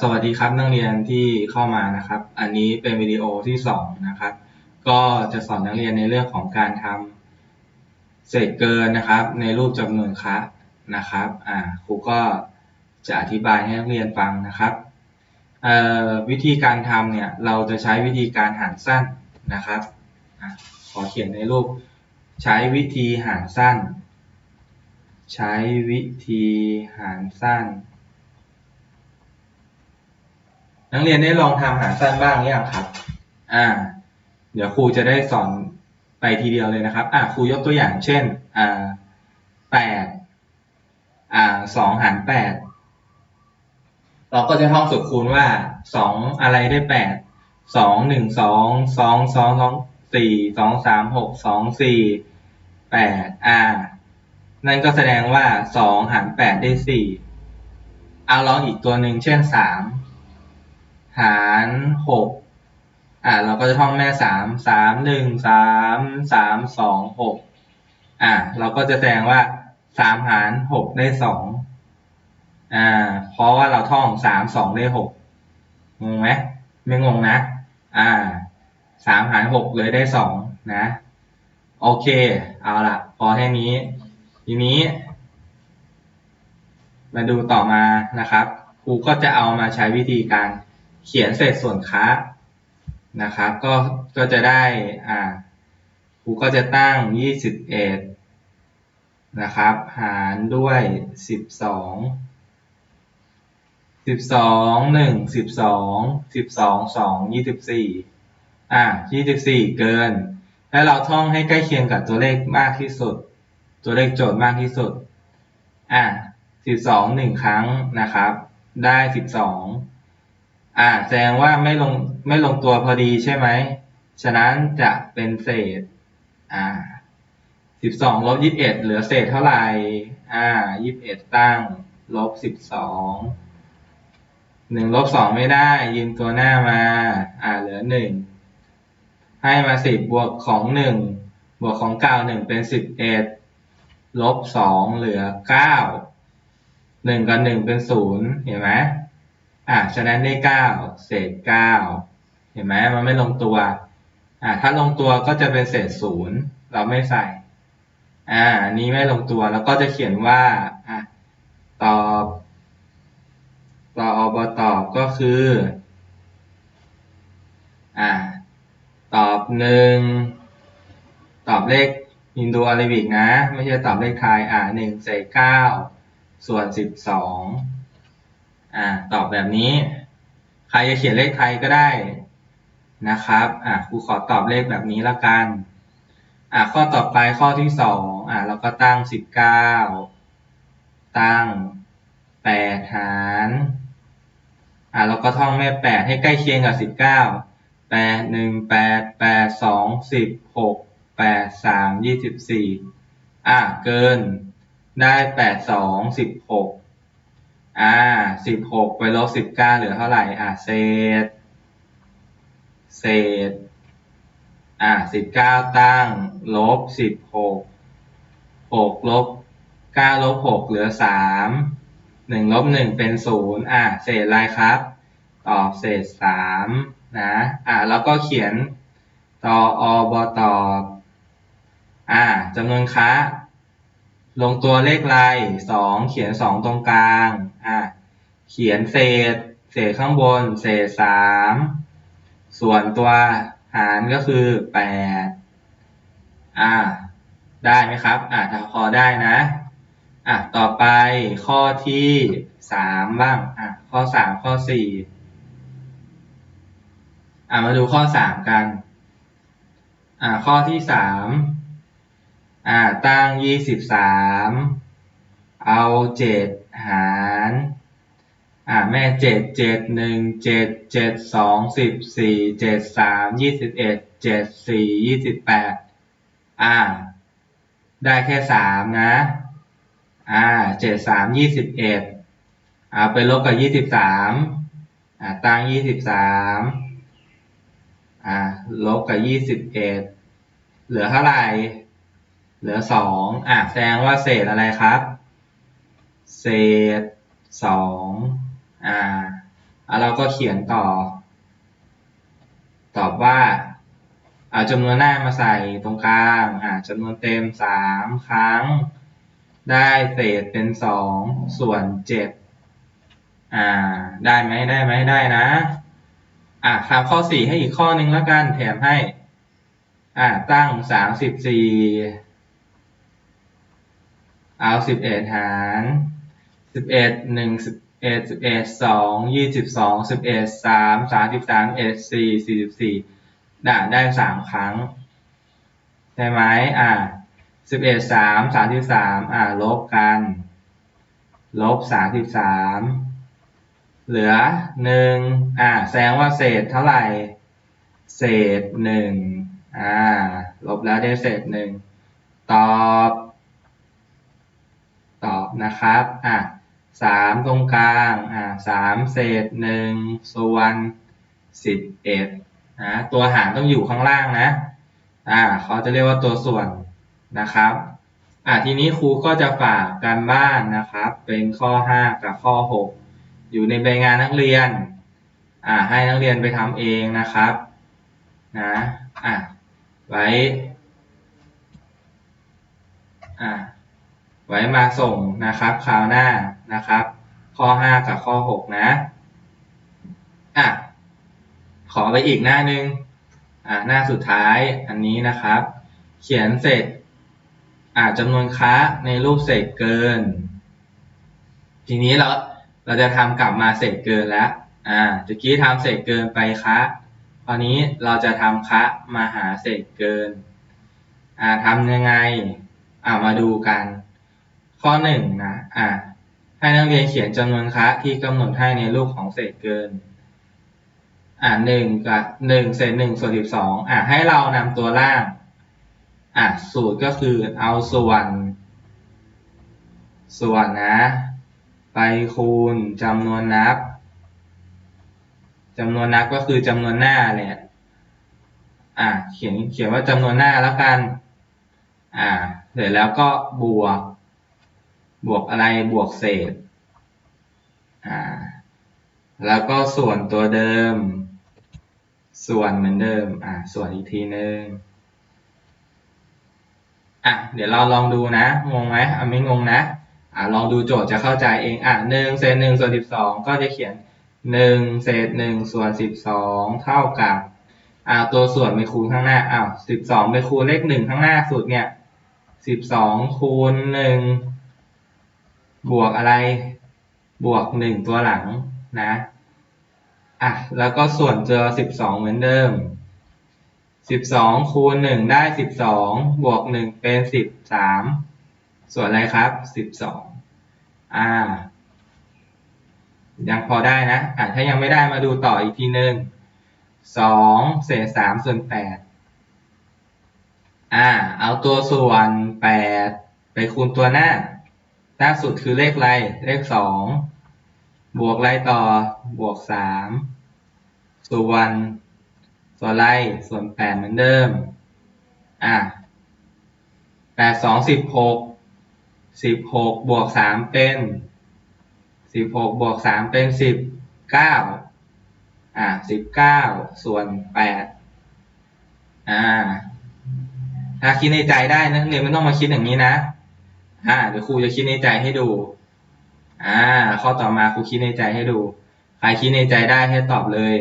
สวัสดีครับนักเรียนที่เข้ามานะครับ อันนี้เป็นวิดีโอที่สองนะครับ ก็จะสอนนักเรียนในเรื่องของการทำเศษเกินนะครับ ในรูปจำนวนคะนะครับอ่าครูก็จะอธิบายให้นักเรียนฟังนะครับวิธีการทำเนี่ยเราจะใช้วิธีการหารสั้นนะครับอขอเขียนในรูปใช้วิธีหารสั้น ใช้วิธีหารสั้น นักเรียนได้ลองทำหารสั้นบ้างหรือยังครับ อ่า เดี๋ยวครูจะได้สอนไปทีเดียวเลยนะครับ อ่าครูยกตัวอย่างเช่น อ่าแปดอ่าสองหารแปดเราก็จะท่องสูตรคูณว่าสองอะไรได้แปดสองหนึ่งสองสองสองสองสี่สองสามหกสองสี่แปดอ่านั่นก็แสดงว่าสองหารแปดได้สี่เอาลองอีกตัวหนึ่งเช่นสาม หารหกอ่าเราก็จะท่องแม่สามสามหนึ่งสามสามสองหกอ่าเราก็จะแสดงว่าสามหารหกได้สองอ่า เพราะว่าเราท่องสามสองได้หกงงไหมไม่งงนะ อ่าสามหารหกเลยได้สองนะ โอเค เอาละพอแค่นี้ ทีนี้ มาดูต่อมานะครับครูก็จะเอามาใช้วิธีการ เขียนเศษส่วนค้านะครับ ก็ ก็จะได้ อ่า ครูก็จะตั้ง 21 นะครับ หารด้วย 12 12 1 12 12 2 24 อ่า24 เกินถ้าเราท่องให้ใกล้เคียงกับตัวเลขมากที่สุด ตัวเลขโจทย์มากที่สุด อ่า12หนึ่งครั้งนะครับ ได้ 12 อ่า แสดงว่าไม่ลงไม่ลงตัวพอดีใช่ไหม ฉะนั้นจะเป็นเศษ อ่า12ลบ21เอ็ดเหลือเศษเท่าไหร่ อ่า21ตั้งลบ12 1ลบ2ไม่ได้ ยืมตัวหน้ามา อ่า เหลือ1ให้มา10บบวกของ1บวกของเก่า1เป็น11ลบ2เหลือ9 1กับ1เป็น0เห็นไหม อ่าฉะนั้นได้9เศษ9เห็นไหมมันไม่ลงตัวอ่าถ้าลงตัวก็จะเป็นเศษ0เราไม่ใส่อ่าอันนี้ไม่ลงตัวแล้วก็จะเขียนว่าอะตอบตออบตอบก็คืออ่าตอบหนึ่งตอบเลขอินโดอาราบิกนะ ไม่ใช่ตอบเลขไทยอ่าหนึ่งเศษเก้าส่วนสิบสอง อ่าตอบแบบนี้ ใครจะเขียนเลขไทยก็ได้นะครับอ่าครูขอตอบเลขแบบนี้ละกันอ่าข้อต่อไปข้อที่สองอ่าเราก็ตั้งสิบเก้าตั้งแปดหารอ่าเราก็ท่องแม่แปดให้ใกล้เคียงกับสิบเก้าแปดหนึ่งแปดแปดสองสิบหกแปดสามยี่สิบสี่อ่าเกินได้แปดสองสิบหก อ่าสิบหกไปลบสิบเก้าเหลือเท่าไหร่ อ่าเศษ เศษ อ่าสิบเก้าตั้งลบสิบหกหกลบเก้าลบหกเหลือสามหนึ่งลบหนึ่งเป็นศูนย์อ่าเศษอะไรครับ ตอบเศษสามนะอ่าแล้วก็เขียนตออบตอบอ่าจำนวนค้า ลงตัวเลขลายสองเขียนสองตรงกลางอ่าเขียนเศษ เศษข้างบน เศษสามส่วนตัวหารก็คือแปดอ่าได้ไหมครับอ่าถ้าพอได้นะอะต่อไปข้อที่สามบ้างอะข้อสามข้อสี่อะมาดูข้อสามกันอะข้อที่สาม อ่าตั้งยี่สิบสามเอาเจ็ดหารอ่าแม่เจ็ดเจ็ดหนึ่งเจ็ดเจ็ดสองสิบสี่เจ็ดสามยี่สิบเอ็ดเจ็ดสี่ยี่สิบแปดอ่า ได้แค่สามนะ อ่าเจ็ดสามยี่สิบเอ็ดเอาไปลบกับยี่สิบสามอ่าตั้งยี่สิบสามอ่าลบกับยี่สิบเอ็ดเหลือเท่าไหร่ เหลือสองอ่าแสดงว่าเศษอะไรครับ เศษสองอ่าอะเราก็เขียนต่อ ตอบว่าเอาจำนวนหน้ามาใส่ตรงกลางอ่าจำนวนเต็มสามครั้ง ได้เศษเป็นสองส่วนเจ็ดอ่า ได้ไหมได้ไหมได้นะอะทำข้อสี่ให้อีกข้อหนึ่งแล้วกันแถมให้ อ่าตั้งสามสิบสี่ เอาสิบเอ็ดหารสิบเอ็ดหนึ่งสิบเอ็ดสิบเอ็ดสองยี่สิบสองสิบเอ็ดสามสามสิบสามเอ็ดสี่สี่สิบสี่ได้ได้สามครั้งใช่ไหมอ่าสิบเอ็ดสามสามสิบสามอ่าลบกันลบสามสิบสามเหลือหนึ่งอ่าแสดงว่าเศษเท่าไหร่ เศษหนึ่งอ่าลบแล้วได้เศษหนึ่งตอบ ตอบนะครับอะสามตรงกลางอ่าสามเศษหนึ่งส่วนสิบเอ็ดนะตัวหารต้องอยู่ข้างล่างนะอ่าเขาจะเรียกว่าตัวส่วนนะครับอ่าทีนี้ครูก็จะฝากการบ้านนะครับ เป็นข้อห้ากับข้อหกอยู่ในใบงานนักเรียนอ่าให้นักเรียนไปทำเองนะครับนะอะไว้อ่า ไว้มาส่งนะครับคราวหน้านะครับ ข้อ 5 กับข้อ 6 นะอะขอไปอีกหน้านึงอ่าหน้าสุดท้ายอันนี้นะครับ เขียนเศษอ่าจำนวนค้าในรูปเศษเกิน ทีนี้เราเราจะทำกลับมาเศษเกินแล้วอ่าตะกี้ทำเศษเกินไปคะคราวนี้เราจะทำคะมาหาเศษเกินอ่าทำยังไงอ่ามาดูกัน ข้อหนึ่งนะอ่าให้นักเรียนเขียนจำนวนคะที่กำหนดให้ในรูปของเศษเกิน อ่าหนึ่งกับหนึ่งเศษหนึ่งส่วนสิบสองอ่าให้เรานำตัวล่าง อ่าสูตรก็คือเอาส่วน ส่วนนะ ไปคูณจำนวนนับจำนวนนับก็คือจำนวนหน้าแหละอ่าเขียนเขียนว่าจำนวนหน้าแล้วกัน อ่า เสร็จแล้วก็บวก บวกอะไรบวกเศษอ่าแล้วก็ส่วนตัวเดิม ส่วนเหมือนเดิมอ่าส่วนอีกทีนึงอะเดี๋ยวเราลองดูนะ งงไหมอะไม่งงนะอ่าลองดูโจทย์จะเข้าใจเองอะหนึ่งเศษหนึ่งส่วนสิบสองก็จะเขียนหนึ่งเศษหนึ่งส่วนสิบสองเท่ากับอ่าตัวส่วนไปคูณข้างหน้าอ้าวสิบสองไปคูณเลขหนึ่งข้างหน้าสุดเนี่ยสิบสองคูณหนึ่ง บวกอะไร บวกหนึ่งตัวหลังนะอะแล้วก็ส่วนเจอสิบสองเหมือนเดิมสิบสองคูณหนึ่งได้สิบสองบวกหนึ่งเป็นสิบสามส่วนอะไรครับสิบสองอ่า ยังพอได้นะอ่าถ้ายังไม่ได้มาดูต่ออีกทีหนึ่งสองเศษสามส่วนแปดอ่า เอาตัวส่วนแปดไปคูณตัวหน้า หน้าสุดคือเลขอะไร เลขสองบวกไรต่อบวกสามส่วนส่วนอะไรส่วนแปดเหมือนเดิม อ่าแปดสองสิบหกสิบหกบวกสามเป็นสิบหกบวกสามเป็นสิบเก้าอ่าสิบเก้าส่วนแปดอ่า ถ้าคิดในใจได้นักเรียนไม่ต้องมาคิดอย่างนี้นะ อ่าเดี๋ยวครูจะคิดในใจให้ดู อ่า ข้อต่อมาครูคิดในใจให้ดู ใครคิดในใจได้ให้ตอบเลย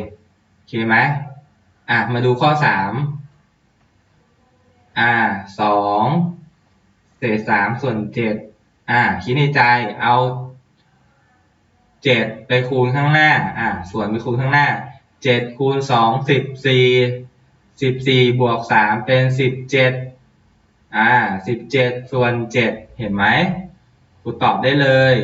โอเคไหมอะมาดูข้อสามอ่าสองเศษสามส่วนเจ็ดอ่า คิดในใจเอาเจ็ดไปคูณข้างหน้า อ่า ส่วนไปคูณข้างหน้าเจ็ดคูณสองสิบสี่สิบสี่บวกสามเป็นสิบเจ็ด อ่าสิบเจ็ดส่วนเจ็ดเห็นไหมกูตอบได้เลย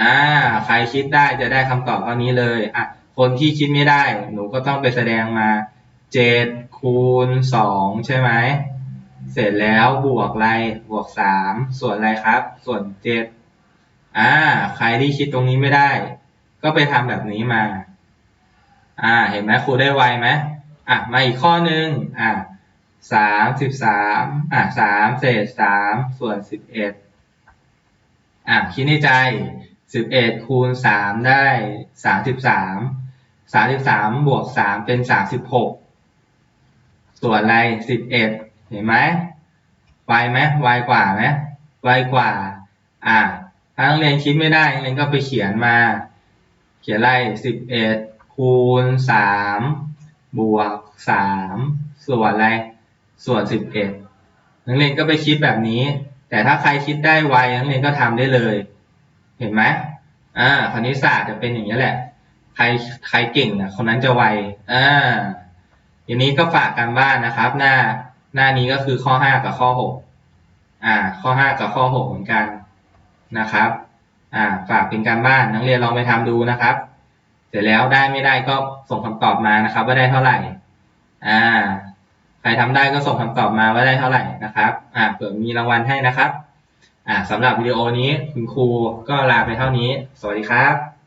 อ่า ใครคิดได้จะได้คำตอบเท่านี้เลย อะ คนที่คิดไม่ได้ หนูก็ต้องไปแสดงมาเจ็ดคูณสองใช่ไหม เสร็จแล้วบวกอะไร บวกสามส่วนอะไรครับ ส่วนเจ็ดอ่า ใครที่คิดตรงนี้ไม่ได้ ก็ไปทำแบบนี้มา อ่า เห็นไหมครูได้ไวไหมอะ มาอีกข้อหนึ่งอ่า สามสิบสามอะสามเศษสามส่วนสิบเอ็ดอะคิดในใจสิบเอ็ดคูณสามได้สามสิบสามสามสิบสามบวกสามเป็นสามสิบหกส่วนอะไรสิบเอ็ดเห็นไหมไวไหมไวกว่าไหมไวกว่า อ่าถ้านักเรียนคิดไม่ได้นักเรียนก็ไปเขียนมา เขียนอะไรสิบเอ็ดคูณสามบวกสามส่วนอะไร ส่วนสิบเอ็ดนักเรียนก็ไปคิดแบบนี้ แต่ถ้าใครคิดได้ไวนักเรียนก็ทำได้เลย เห็นไหมอ่าคณิตศาสตร์จะเป็นอย่างนี้แหละ ใครใครเก่งอะคนนั้นจะไวอ่าทีนี้ก็ฝากการบ้านนะครับ หน้าหน้านี้ก็คือข้อห้ากับข้อหกอ่า ข้อห้ากับข้อหกเหมือนกันนะครับ อ่า ฝากเป็นการบ้านนักเรียนลองไปทำดูนะครับ เสร็จแล้วได้ไม่ได้ก็ส่งคำตอบมานะครับ ว่าได้เท่าไหร่ อ่า รทำได้ก็ส่งคำตอบมาว่าได้เท่าไหร่นะครับอ่าเผื่อมีรางวัลให้นะครับอ่าสำหรับวิดีโอนี้คุณครูก็ลาไปเท่านี้ สวัสดีครับ